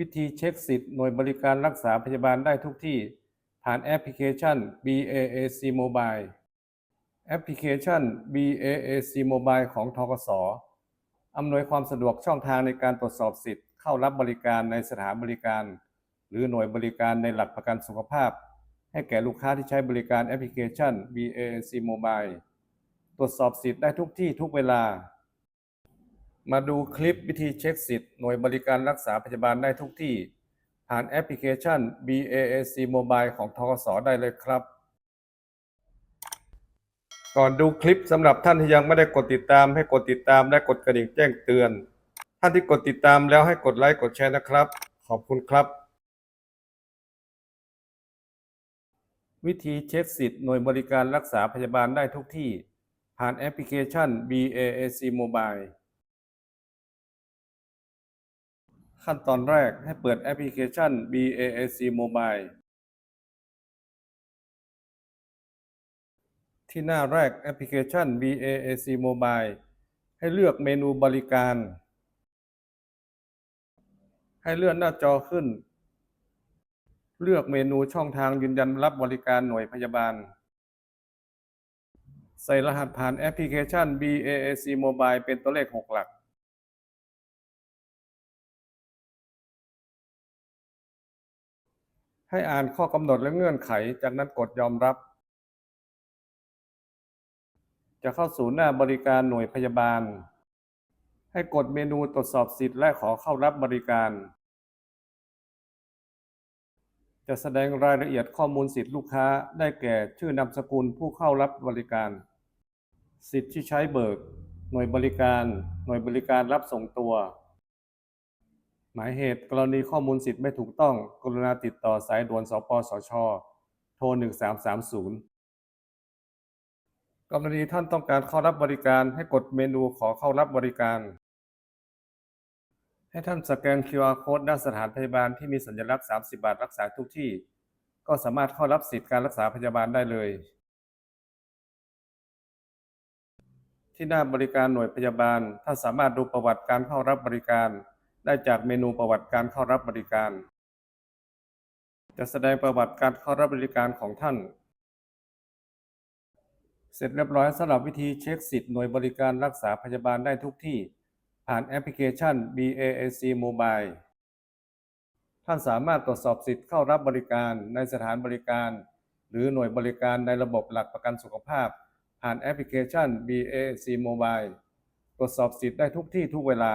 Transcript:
วิธีเช็คสิทธิ์หน่วยบริการรักษาพยาบาลได้ทุกที่ ผ่านแอปพลิเคชัน BAAC Mobile แอปพลิเคชัน BAAC Mobile ของทกสอำนวยความสะดวกช่องทางในการตรวจสอบสิทธิ์เข้ารับบริการในสถานบริการ หรือหน่วยบริการในหลักประกันสุขภาพ ให้แก่ลูกค้าที่ใช้บริการแอปพลิเคชัน BAC Mobile ตรวจสอบสิทธิ์ได้ทุกที่ทุกเวลา มาดูคลิปวิธีเช็คสิทธิ์หน่วยบริการรักษาพยาบาลได้ทุกที่ ผ่านแอปพลิเคชัน baac Mobile ของทกสได้เลยครับ ก่อนดูคลิปสำหรับท่านที่ยังไม่ได้กดติดตาม ให้กดติดตามและกดกระดิ่งแจ้งเตือน ท่านที่กดติดตามแล้วให้กดไลค์กดแชร์นะครับ ขอบคุณครับ วิธีเช็คสิทธิ์หน่วยบริการรักษาพยาบาลได้ทุกที่ ผ่านแอปพลิเคชัน baac Mobile ขั้นตอนแรกให้เปิดแอปพลิเคชัน BAC Mobile ที่หน้าแรกแอปพลิเคชัน BAC Mobile ให้เลือกเมนูบริการ ให้เลื่อนหน้าจอขึ้น เลือกเมนูช่องทางยืนยันรับบริการหน่วยพยาบาล ใส่รหัสผ่านแอปพลิเคชัน BAC Mobile เป็นตัวเลข 6 หลัก ให้อ่านข้อกำหนดและเงื่อนไข จากนั้นกดยอมรับ จะเข้าสู่หน้าบริการหน่วยพยาบาล ให้กดเมนูตรวจสอบสิทธิ์และขอเข้ารับบริการ จะแสดงรายละเอียดข้อมูลสิทธิ์ลูกค้าได้แก่ชื่อนามสกุลผู้เข้ารับบริการ สิทธิ์ที่ใช้เบิก หน่วยบริการ หน่วยบริการรับส่งตัว หมายเหตุกรณีข้อมูลสิทธิ์ไม่ถูกต้อง กรุณาติดต่อสายด่วนสปสช โทร 1330 กรณีท่านต้องการเข้ารับบริการให้กดเมนูขอเข้ารับบริการ ให้ท่านสแกน QR Code หน้าสถานพยาบาลที่มีสัญลักษณ์ 30 บาทรักษาทุกที่ ก็สามารถเข้ารับสิทธิการรักษาพยาบาลได้เลย ที่หน้าบริการหน่วยพยาบาลท่านสามารถดูประวัติการเข้ารับบริการ ได้จากเมนูประวัติการเข้ารับบริการ จะแสดงประวัติการเข้ารับบริการของท่าน เสร็จเรียบร้อยสำหรับวิธีเช็คสิทธิ์หน่วยบริการรักษาพยาบาลได้ทุกที่ ผ่านแอปพลิเคชัน BAC Mobile ท่านสามารถตรวจสอบสิทธิ์เข้ารับบริการในสถานบริการ หรือหน่วยบริการในระบบหลักประกันสุขภาพ ผ่านแอปพลิเคชัน BAC Mobile ตรวจสอบสิทธิ์ได้ทุกที่ทุกเวลา